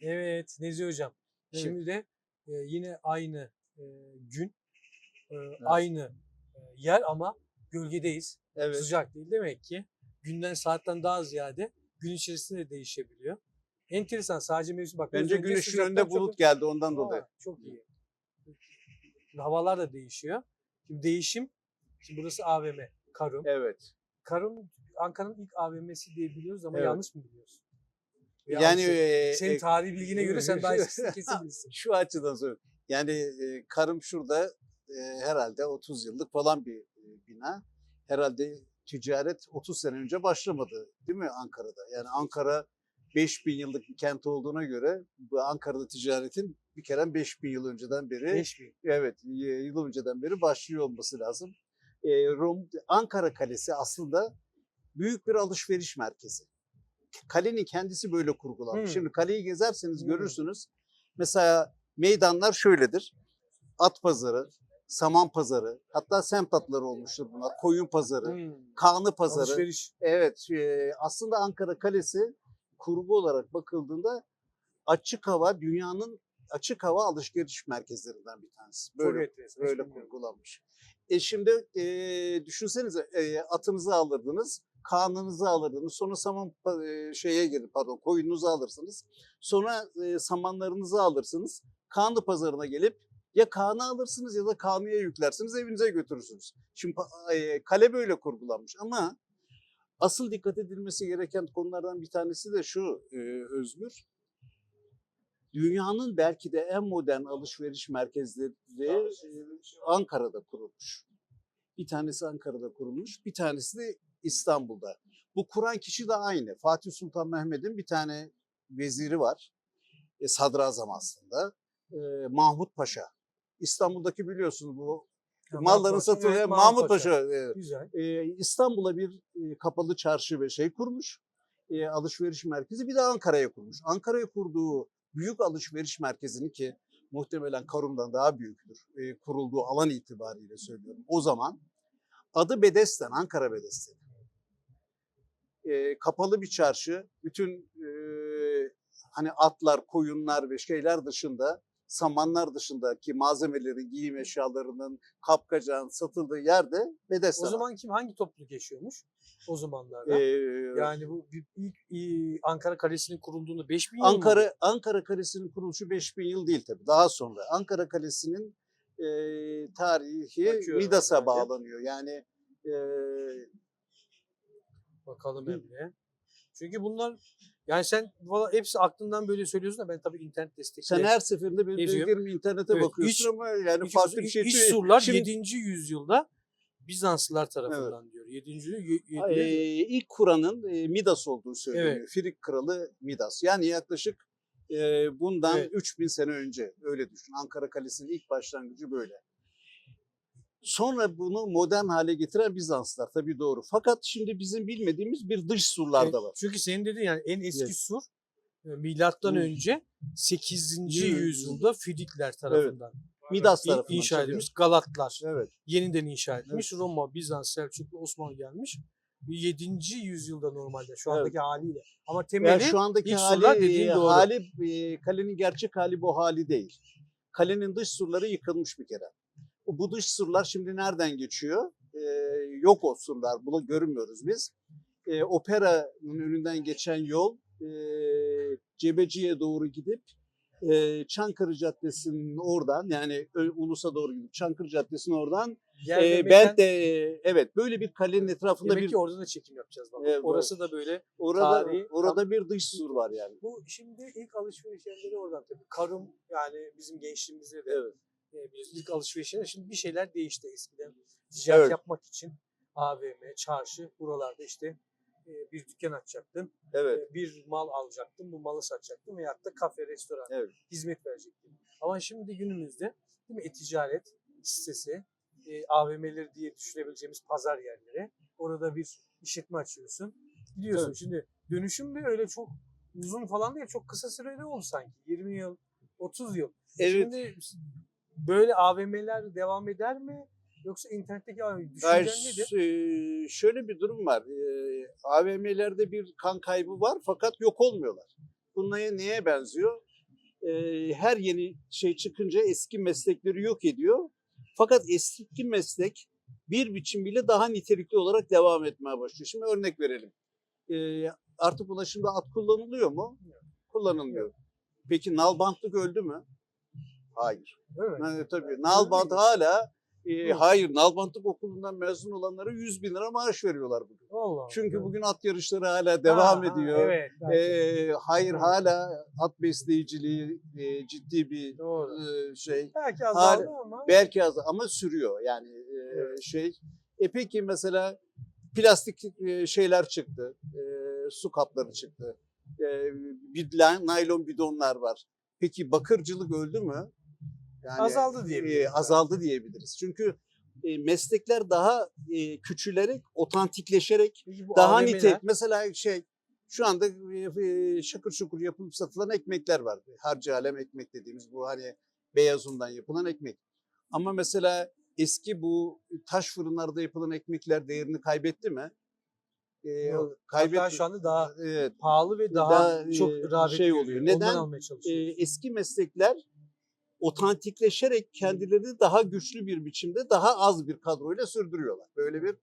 Evet Nezi Hocam. Evet. Şimdi de e, yine aynı e, gün, e, aynı e, yer ama gölgedeyiz. Evet. Sıcak değil demek ki. Günden saatten daha ziyade gün içerisinde de değişebiliyor. Enteresan sadece mevsim bak. Bence güneşin önünde çok- bulut geldi ondan dolayı. Aa, çok iyi. Havalar da değişiyor. Şimdi değişim, şimdi burası AVM, Karum. Evet. Karum Ankara'nın ilk AVM'si diye biliyoruz ama Evet. yanlış mı biliyoruz? Yani e, senin e, tarihi bilgine göre sen daha kesin bilirsin. şu açıdan söylüyorum. Yani e, Karım şurada e, herhalde 30 yıllık falan bir e, bina. Herhalde ticaret 30 sene önce başlamadı değil mi Ankara'da? Yani Ankara 5000 yıllık bir kent olduğuna göre bu Ankara'da ticaretin bir kere 5000 yıl önceden beri 5000. Evet, yıl önceden beri başlıyor olması lazım. Ee, Rom, Ankara Kalesi aslında büyük bir alışveriş merkezi. Kalenin kendisi böyle kurgulanmış. Hmm. Şimdi kaleyi gezerseniz Hmm. görürsünüz. Mesela meydanlar şöyledir. At pazarı, saman pazarı, hatta semt atları olmuştur bunlar. Koyun pazarı, Hmm. Kağnı pazarı. Alışveriş. Evet, e, aslında Ankara Kalesi kurgu olarak bakıldığında açık hava dünyanın açık hava alışveriş merkezlerinden bir tanesi. Böyle böyle kurgulanmış. E şimdi e, düşünsenize e, atınızı alırdınız, kanınızı alırdınız, sonra saman e, şeye girin pardon koyununuzu alırsınız. Sonra e, samanlarınızı alırsınız. Kanı pazarına gelip ya kanı alırsınız ya da kanıya yüklersiniz evinize götürürsünüz. Şimdi e, kale böyle kurgulanmış ama asıl dikkat edilmesi gereken konulardan bir tanesi de şu Özgür. Dünyanın belki de en modern alışveriş merkezleri e, Ankara'da kurulmuş. Bir tanesi Ankara'da kurulmuş, bir tanesi de İstanbul'da. Bu kuran kişi de aynı. Fatih Sultan Mehmet'in bir tane veziri var. E, sadrazam aslında. E, Mahmut Paşa. İstanbul'daki biliyorsunuz bu Ya, malların Paşa, satılıyor. evet, Mahmut Paşa. e, Güzel. e, İstanbul'a bir e, kapalı çarşı ve şey kurmuş. E, alışveriş merkezi bir de Ankara'ya kurmuş. Ankara'ya kurduğu büyük alışveriş merkezini ki muhtemelen Karum'dan daha büyüktür. e, kurulduğu alan itibariyle söylüyorum. O zaman adı Bedesten, Ankara Bedesten. E, kapalı bir çarşı. Bütün e, hani atlar, koyunlar ve şeyler dışında samanlar dışındaki malzemelerin, giyim eşyalarının, kapkacağın satıldığı yerde Bedesten. O zaman kim hangi topluluk yaşıyormuş o zamanlarda? Ee, yani bu bir- ilk Ankara Kalesi'nin kurulduğunda 5000 yıl mı? Ankara Ankara Kalesi'nin kuruluşu 5000 yıl değil tabii. Daha sonra. Ankara Kalesi'nin e, tarihi Bakıyorum Midas'a bağlanıyor. Yani e, Bakalım. Emre. Çünkü bunlar yani sen valla hepsi aklından böyle söylüyorsun da ben tabii internet destekli. sen her seferinde bir Geziyorum. internete Evet, bakıyorsun hiç- ama yani İç- farklı bir şey İç surlar Şimdi- 7. yüzyılda Bizanslılar tarafından diyor. 7. yüzyıl. ye- ye- e, ilk Kur'an'ın e, Midas olduğu söyleniyor. Evet. Firik kralı Midas. Yani yaklaşık e, bundan Evet. 3000 sene önce öyle düşün. Ankara Kalesi'nin ilk başlangıcı böyle. Sonra bunu modern hale getiren Bizanslar tabii doğru. Fakat şimdi bizim bilmediğimiz bir dış surlar Evet, da var. Çünkü senin dediğin yani en eski Evet. sur e, milattan Hı. önce 8. Hı. yüzyılda Fidikler tarafından Midas in- tarafından inşa edilmiş. Galatlar Evet. yeniden inşa edilmiş. Roma, Bizans, Selçuklu, Osmanlı gelmiş. 7. yüzyılda normalde şu Evet. andaki haliyle. Ama temeli Yani şu andaki ilk hali, surlar dediğin e, doğru. hali e, kalenin gerçek hali bu hali değil. Kalenin dış surları yıkılmış bir kere. Bu dış surlar şimdi nereden geçiyor? E, yok o surlar. Bunu görmüyoruz biz. E, operanın önünden geçen yol e, Cebeci'ye doğru gidip e, Çankırı Caddesi'nin oradan yani Ulus'a doğru gidip Çankırı Caddesi'nin oradan yer e, demekten- ben de e, evet böyle bir kalenin etrafında demek bir ki orada da çekim yapacağız. Baba. Evet, Orası da böyle orada tarihi- orada bir dış sur var yani. Bu şimdi ilk alışveriş yerleri oradan tabii. Karum yani bizim gençliğimizde de Evet. Biz ilk alışveriş yerleri. Şimdi bir şeyler değişti eskiden. Ticaret Evet. yapmak için AVM, çarşı buralarda işte e, bir dükkan açacaktın. Evet. e, Bir mal alacaktın. Bu malı satacaktın veyahut da kafe, restoran Evet. hizmet verecektin. Ama şimdi günümüzde değil mi e-ticaret sitesi, e, AVM'leri diye düşünebileceğimiz pazar yerleri. Orada bir işletme açıyorsun. Gidiyorsun. Evet. Şimdi dönüşüm de öyle çok uzun falan değil. Çok kısa sürede oldu sanki. 20 yıl, 30 yıl. Evet. Şimdi böyle AVM'ler devam eder mi? Yoksa internetteki AVM Hayır, nedir? e, şöyle bir durum var. E, AVM'lerde bir kan kaybı var fakat yok olmuyorlar. Bu neye, benziyor? e, her yeni şey çıkınca eski meslekleri yok ediyor. Fakat eski meslek bir biçim bile daha nitelikli olarak devam etmeye başlıyor. Şimdi örnek verelim. E, artık ulaşımda at kullanılıyor mu? Kullanılmıyor. Peki nalbantlık öldü mü? Hayır. Mi? Yani tabii nalbant hala e, hayır nalbantlık okulundan mezun olanlara 100 bin lira maaş veriyorlar bugün. Allah Allah. Çünkü bugün at yarışları hala devam Ha, ha, ediyor. Evet. Ee, hayır Evet. hala at besleyiciliği e, ciddi bir Doğru. e, şey. Belki azaldı ama. Belki az ama sürüyor yani e, Evet. şey. E peki mesela plastik e, şeyler çıktı. E, su kapları çıktı. E, bir naylon bidonlar var. Peki bakırcılık öldü mü? Yani, Azaldı diyebiliriz. e, azaldı diyebiliriz. Çünkü e, meslekler daha e, küçülerek, otantikleşerek daha AVM'ler nitek. Mesela şey şu anda e, şakır şukur yapılıp satılan ekmekler var. Harcı alem ekmek dediğimiz bu hani beyaz undan yapılan ekmek. Ama mesela eski bu taş fırınlarda yapılan ekmekler değerini kaybetti mi? Yok. kaybetti. Hatta şu anda daha Evet. pahalı ve daha, Daha, çok e, rağbet şey görüyor. oluyor. Ondan Neden? çalışıyoruz. eski meslekler otantikleşerek kendilerini daha güçlü bir biçimde daha az bir kadroyla sürdürüyorlar. Böyle bir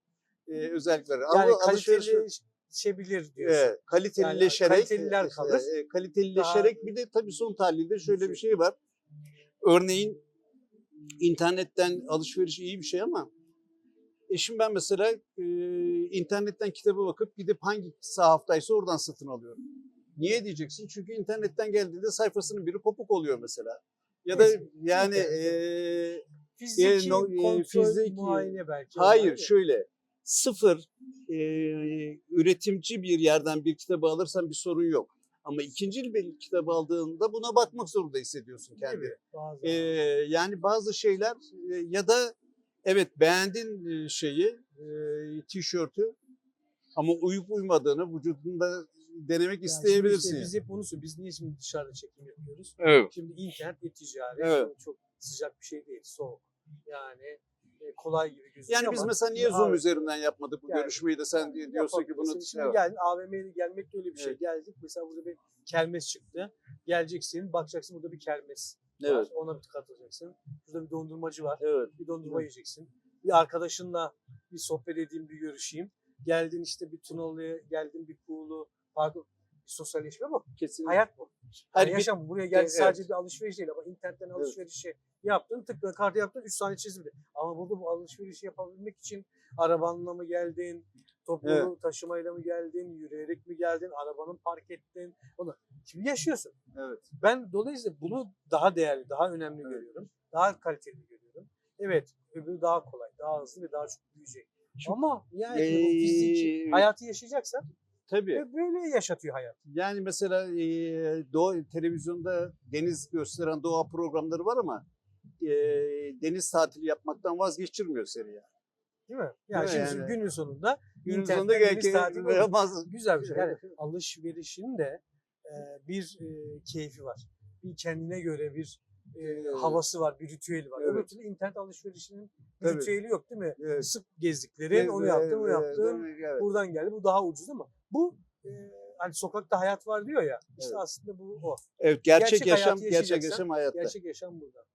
e, özellikleri. yani Ama alışveriş- kaliteleşebilir diyorsun. Evet, kalitelileşerek, kaliteliler kalır. e, kalitelileşerek Daha- bir de tabii son tahlilde şöyle bir şey var. Örneğin internetten alışveriş iyi bir şey ama e şimdi ben mesela e, internetten kitaba bakıp gidip hangi sahaftaysa oradan satın alıyorum. Niye diyeceksin? Çünkü internetten geldiğinde sayfasının biri kopuk oluyor mesela. Ya da yani e, Fiziki e, no- e, kontrol, fiziki- muayene belki. Hayır da. şöyle sıfır e, üretimci bir yerden bir kitabı alırsan bir sorun yok. Ama ikinci bir kitabı aldığında buna bakmak zorunda hissediyorsun Değil mi? kendini. Bazen. E, yani bazı şeyler e, ya da evet beğendin e, şeyi e, tişörtü ama uyup uymadığını vücudunda denemek Yani isteyebilirsin. işte biz hep onu söylüyoruz. Biz niye şimdi dışarıda çekim yapıyoruz? Evet. Şimdi internet ve ticaret Evet. şimdi çok sıcak bir şey değil. Soğuk. Yani e, kolay gibi gözüküyor Yani biz ama mesela niye Zoom abi- üzerinden yapmadık bu Yani- görüşmeyi de sen Yani diyorsun ki bunu. Şimdi Evet. geldin AVM'ye gelmek de öyle bir şey. Evet. Geldik mesela burada bir kermes çıktı. Geleceksin bakacaksın burada bir kermes var. Evet. Ona bir katılacaksın. Burada bir dondurmacı var. Evet. Bir dondurma Evet. yiyeceksin. Bir arkadaşınla bir sohbet edeyim, bir görüşeyim. Geldin işte bir Tunalı'ya, geldin bir Kuğulu, pardon sosyalleşme bu. Kesinlikle. Hayat bu. Hayır, Yani yaşam buraya geldi Evet. sadece bir alışveriş değil ama internetten alışverişi yaptın, tıkla kartı yaptın 3 saniye çizildi. Ama burada bu alışverişi yapabilmek için arabanla mı geldin, toplu Evet. taşımayla mı geldin, yürüyerek mi geldin, arabanı park ettin. Onu şimdi yaşıyorsun. Evet. Ben dolayısıyla bunu daha değerli, daha önemli Evet. görüyorum. Daha kaliteli görüyorum. Evet, öbürü daha kolay, daha hızlı ve daha çok büyüyecek. Ama yani bu fiziki Ee, hayatı yaşayacaksan Tabii. ve böyle yaşatıyor hayat. Yani mesela e, doğa, televizyonda deniz gösteren doğa programları var ama e, deniz tatili yapmaktan vazgeçirmiyor seni yani. Değil mi? Yani Değil şimdi yani? günün sonunda Günün sonunda deniz tatili yapamaz. güzel bir şey. Yani alışverişin de e, bir e, keyfi var. Bir kendine göre bir e, Evet. havası var, bir ritüeli var. Evet. Öbür türlü internet alışverişinin bir Tabii. ritüeli yok değil mi? Evet. Sık gezdiklerin, onu yaptın, onu yaptın, Evet. buradan geldi. Bu daha ucuz ama bu e, hani sokakta hayat var diyor ya. İşte Evet. aslında bu o. Evet, gerçek, yaşam, hayatı gerçek yaşayacaksan yaşam hayatta. Gerçek yaşam burada.